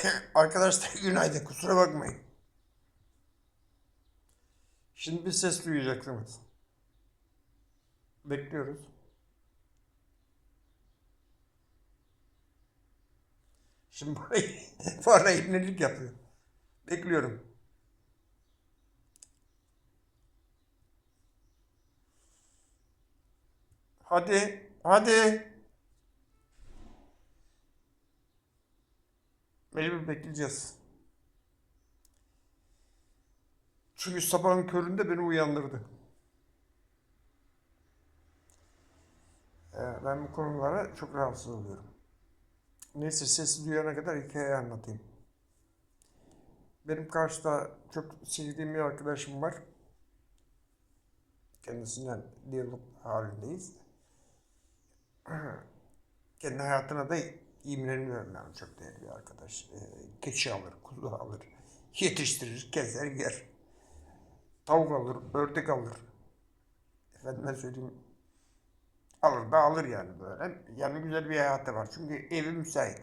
Arkadaşlar günaydın kusura bakmayın. Şimdi bir ses duyacaksınız. Bekliyoruz. Şimdi parayı, para ibnelik yapıyor. Bekliyorum. Hadi, hadi. Mecbur bekleyeceğiz. Çünkü sabahın köründe beni uyandırdı. Ee, Ben bu konulara çok rahatsız oluyorum. Neyse sesi duyana kadar hikaye anlatayım. Benim karşıda çok sevdiğim bir arkadaşım var. Kendisinden diyalog halindeyiz. Kendi hayatına da imreniyorum yani çok değerli bir arkadaş. Ee, keçi alır, kuzu alır, yetiştirir, keser, yer. Tavuk alır, ördek alır. Efendime söyleyeyim, alır da alır yani böyle. Yani güzel bir hayatı var. Çünkü evi müsait.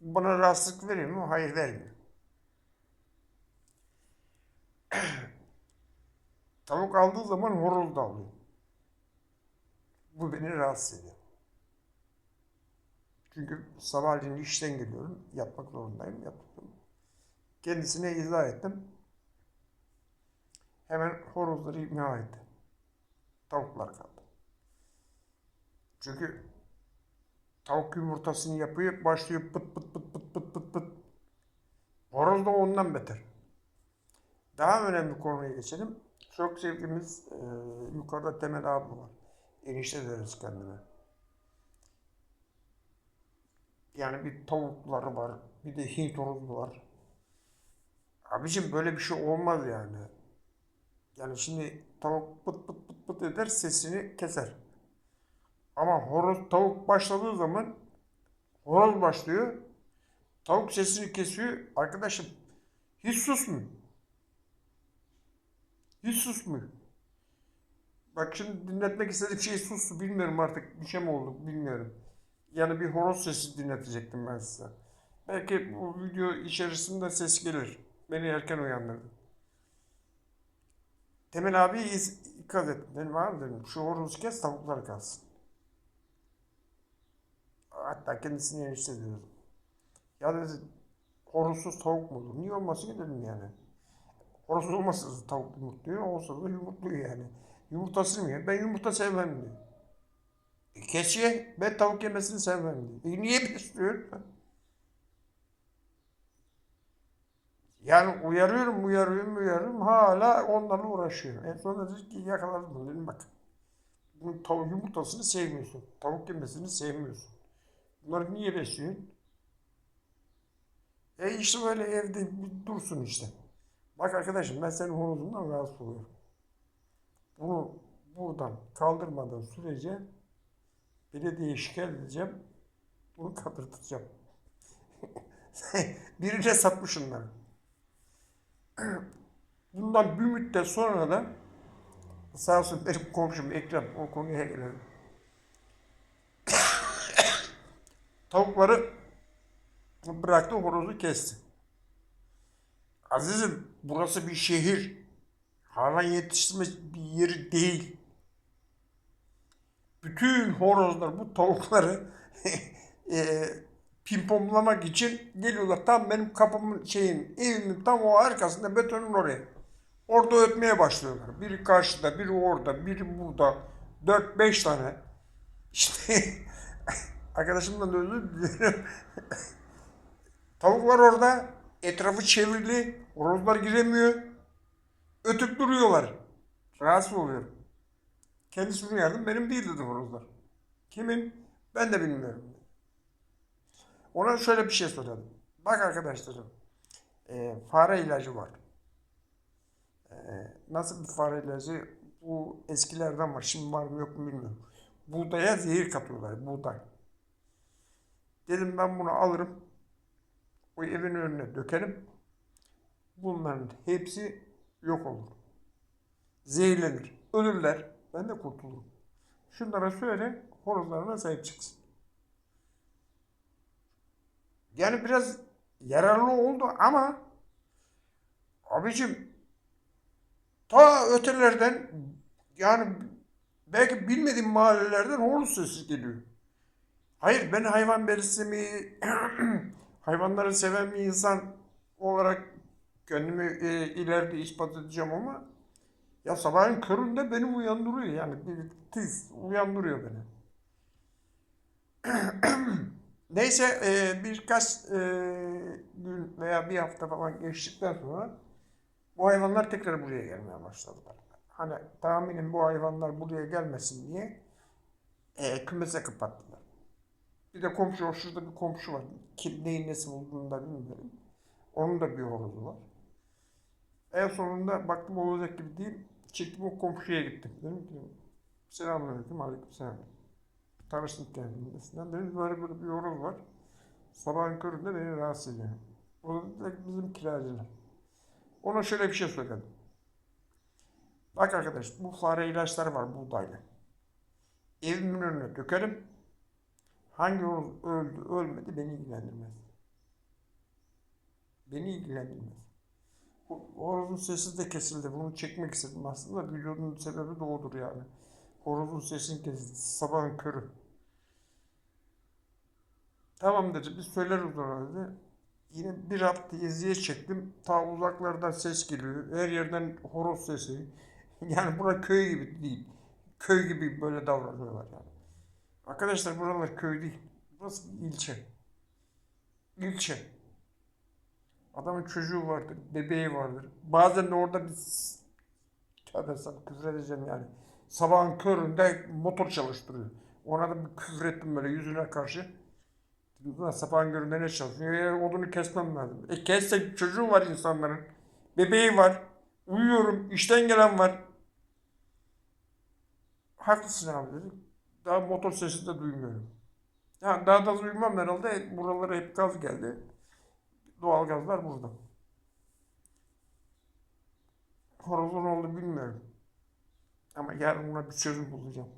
Bana rahatsızlık veriyor mu? Hayır vermiyor. Tavuk aldığı zaman horoz da alıyor. Bu beni rahatsız ediyor. Çünkü sabahleyin işten geliyorum. Yapmak zorundayım. Yaptım. Kendisine izah ettim. Hemen horozları imha etti. Tavuklar kaldı. Çünkü tavuk yumurtasını yapıyor, başlıyor pıt pıt pıt pıt pıt pıt pıt. Horoz da ondan beter. Daha önemli konuya geçelim. Çok sevdiğimiz e, yukarıda Temel abi var. Enişte deriz kendine. Yani bir tavukları var, bir de Hint horozu var. Abicim böyle bir şey olmaz yani. Yani şimdi tavuk pıt pıt pıt pıt eder sesini keser. Ama horoz tavuk başladığı zaman horoz başlıyor. Tavuk sesini kesiyor. Arkadaşım hiç susmuyor. Hiç susmuyor. Bak şimdi dinletmek istediğim şey sustu. Bilmiyorum artık bir şey mi oldu bilmiyorum. Yani bir horoz sesi dinletecektim ben size. Belki bu video içerisinde ses gelir. Beni erken uyandırdı. Temel abi iz, ikaz et. Dedim abi dedim şu horozu kes tavuklar kalsın. Hatta kendisine enişte diyorum. Ya dedi horozsuz tavuk mu olur? Niye olmasın ki dedim yani. Horoz olmasa tavuk yumurtluyor. Olsa da yumurtluyor yani. Yumurtasını mı yer? Ben yumurta sevmem diyor. Ye. Ben tavuk yemesini sevmem. E, niye besliyorsun? Yani uyarıyorum, uyarıyorum, uyarıyorum. Hala onlarla uğraşıyor. En sonunda dedik ki yakaladım. Dedim bak. Bunun tavuk yumurtasını sevmiyorsun. Tavuk yemesini sevmiyorsun. Bunları niye besliyorsun? E işte böyle evde dursun işte. Bak arkadaşım ben senin horozundan rahatsız oluyorum. Bunu buradan kaldırmadan sürece belediyeye şikayet edeceğim. Bunu kaldırtacağım. Birine satmışım ben. Bundan bir müddet sonra da sağ olsun benim komşum Ekrem o konuya gelelim. Tavukları bıraktı horozu kesti. Azizim burası bir şehir. Hayvan yetiştirme bir yeri değil. Bütün horozlar bu tavukları e, pimpomlamak için geliyorlar. Tam benim kapımın şeyin evimin tam o arkasında betonun oraya. Orada ötmeye başlıyorlar. Biri karşıda, biri orada, biri burada. 4-5 tane. İşte arkadaşımdan da özür dilerim. Tavuklar orada. Etrafı çevrili. Horozlar giremiyor. Ötüp duruyorlar. Rahatsız oluyorum. Kendisi uyardım. Benim değil dedi horozlar. Kimin? Ben de bilmiyorum. Ona şöyle bir şey söyledim. Bak arkadaşlarım. E, fare ilacı var. E, nasıl bir fare ilacı? Bu eskilerden var. Şimdi var mı yok mu bilmiyorum. Buğdaya zehir katıyorlar. Buğday. Dedim ben bunu alırım. O evin önüne dökerim. Bunların hepsi yok olur. Zehirlenir. Ölürler. Ben de kurtulurum. Şunlara söyle horozlarına sahip çıksın. Yani biraz yararlı oldu ama abicim ta ötelerden yani belki bilmediğim mahallelerden horoz sesi geliyor. Hayır ben hayvan beslemeyi hayvanları seven bir insan olarak kendimi e, ileride ispat edeceğim ama ya sabahın köründe beni uyandırıyor yani bir tiz uyandırıyor beni. Neyse e, birkaç e, gün veya bir hafta falan geçtikten sonra bu hayvanlar tekrar buraya gelmeye başladılar. Hani tahminim bu hayvanlar buraya gelmesin diye e, kümese kapattılar. Bir de komşu, şurada bir komşu var. Kim neyin nesi olduğunu da bilmiyorum. Onun da bir horozu var. En sonunda baktım olacak gibi değil. Çıktım o komşuya gittim. Dedim ki selamünaleyküm, aleykümselam. Tanıştık kendisinden. Dedim böyle böyle bir horoz var. Sabahın köründe beni rahatsız ediyor. O da bizim kiracılar. Ona şöyle bir şey söyledim. Bak arkadaş bu fare ilaçları var buğdaylı. Evimin önüne dökerim. Hangi öldü ölmedi beni ilgilendirmez. Beni ilgilendirmez. Horozun sesi de kesildi. Bunu çekmek istedim aslında. Videonun sebebi de odur yani. Horozun sesini kesildi. Sabahın körü. Tamam dedi. Biz söyleriz ona dedi. Yine bir hafta eziyet çektim. Ta uzaklardan ses geliyor. Her yerden horoz sesi. Yani bura köy gibi değil. Köy gibi böyle davranıyorlar yani. Arkadaşlar buralar köy değil. Burası ilçe. İlçe. Adamın çocuğu vardır, bebeği vardır. Bazen de orada bir tövbe sana küfür edeceğim yani. Sabahın köründe motor çalıştırıyor. Ona da bir küfür ettim böyle yüzüne karşı. "Ulan sabahın köründe ne çalışıyor? Ya, odunu kesmem lazım. E kesse çocuğu var insanların. Bebeği var. Uyuyorum. işten gelen var. Haklısın abi dedim. Daha motor sesi de duymuyorum. Ya daha da duymam herhalde. Buralara hep gaz geldi. Doğal gazlar burada. Horozun oldu bilmiyorum. Ama yarın buna bir çözüm bulacağım.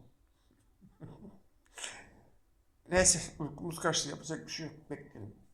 Neyse uykumuz kaçtı yapacak bir şey yok. Bekleyelim.